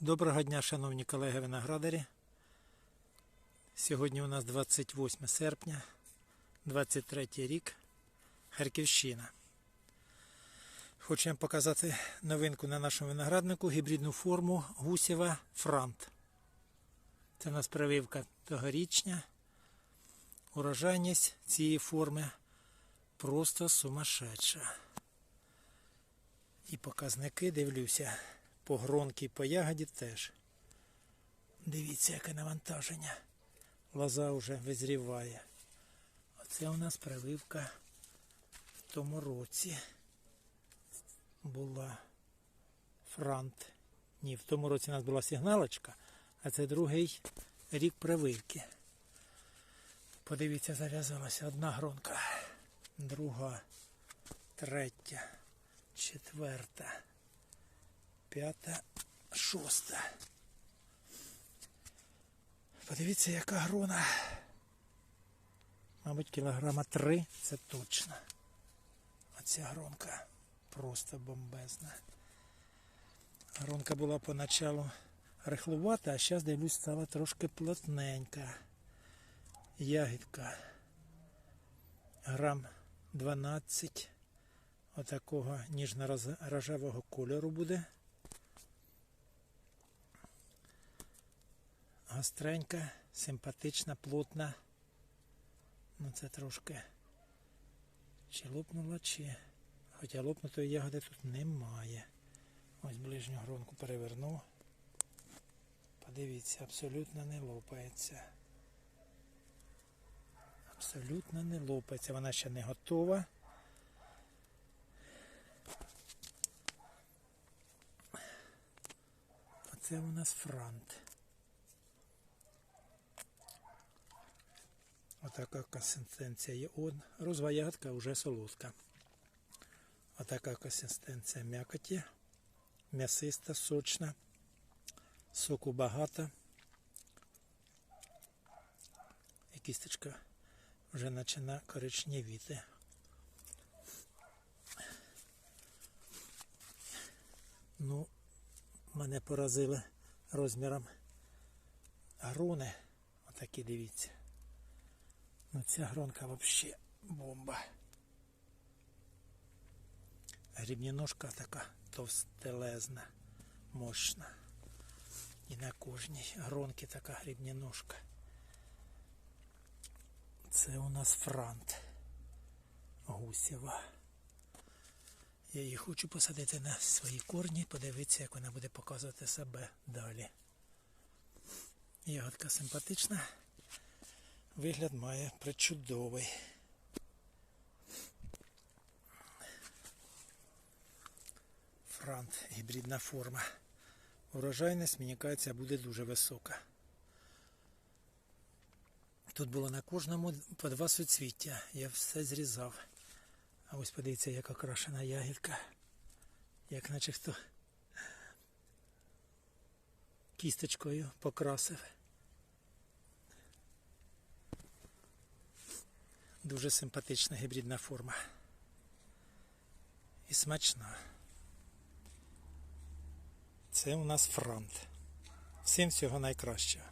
Доброго дня, шановні колеги виноградарі. Сьогодні у нас 28 серпня, 23 рік, Харківщина. Хочу вам показати новинку на нашому винограднику, гібридну форму гусєва Франт. Це у нас прививка тогорічня. Урожайність цієї форми просто сумасшедша. І показники дивлюся. По гронки по ягоді теж. Дивіться, яке навантаження. Лоза вже визріває. Оце у нас прививка в тому році була франт. Ні, в тому році у нас була сигналочка, а це другий рік прививки. Подивіться, зав'язалася одна гронка, друга, третя, четверта п'ята, шоста. Подивіться, яка грона. Мабуть, кілограма три це точно. Оця гронка просто бомбезна. Гронка була поначалу рихлувата, а зараз дивлюсь, стала трошки плотненька. Ягідка. Грам 12 отакого ніжно-рожевого кольору буде. Гостренька, симпатична, плотна. Ну це трошки чи лопнула, чи. Хоча лопнутої ягоди тут немає. Ось ближню гронку переверну. Подивіться, абсолютно не лопається. Абсолютно не лопається. Вона ще не готова. Оце у нас франт. Отака консистенція розова ягодка вже солодка. Отака консистенція м'якоті. М'ясиста, сочна. Соку багато. І кісточка вже починає коричневіти. Ну, мене поразили розміром грони. Отакі дивіться. Ну ця гронка вообще бомба. Грібніножка така товстелезна, мощна. І на кожній гронці така грібніножка. Це у нас франт гусєва. Я її хочу посадити на свої корні, подивитися, як вона буде показувати себе далі. Ягодка симпатична. Вигляд має причудовий. Франт, гібридна форма. Урожайність, мені кажеться, буде дуже висока. Тут було на кожному по два суцвіття. Я все зрізав. А ось подивіться, як окрашена ягідка. Як наче хто кісточкою покрасив. Дуже симпатична гібридна форма. І смачна. Це у нас фронт. Всім всього найкращого.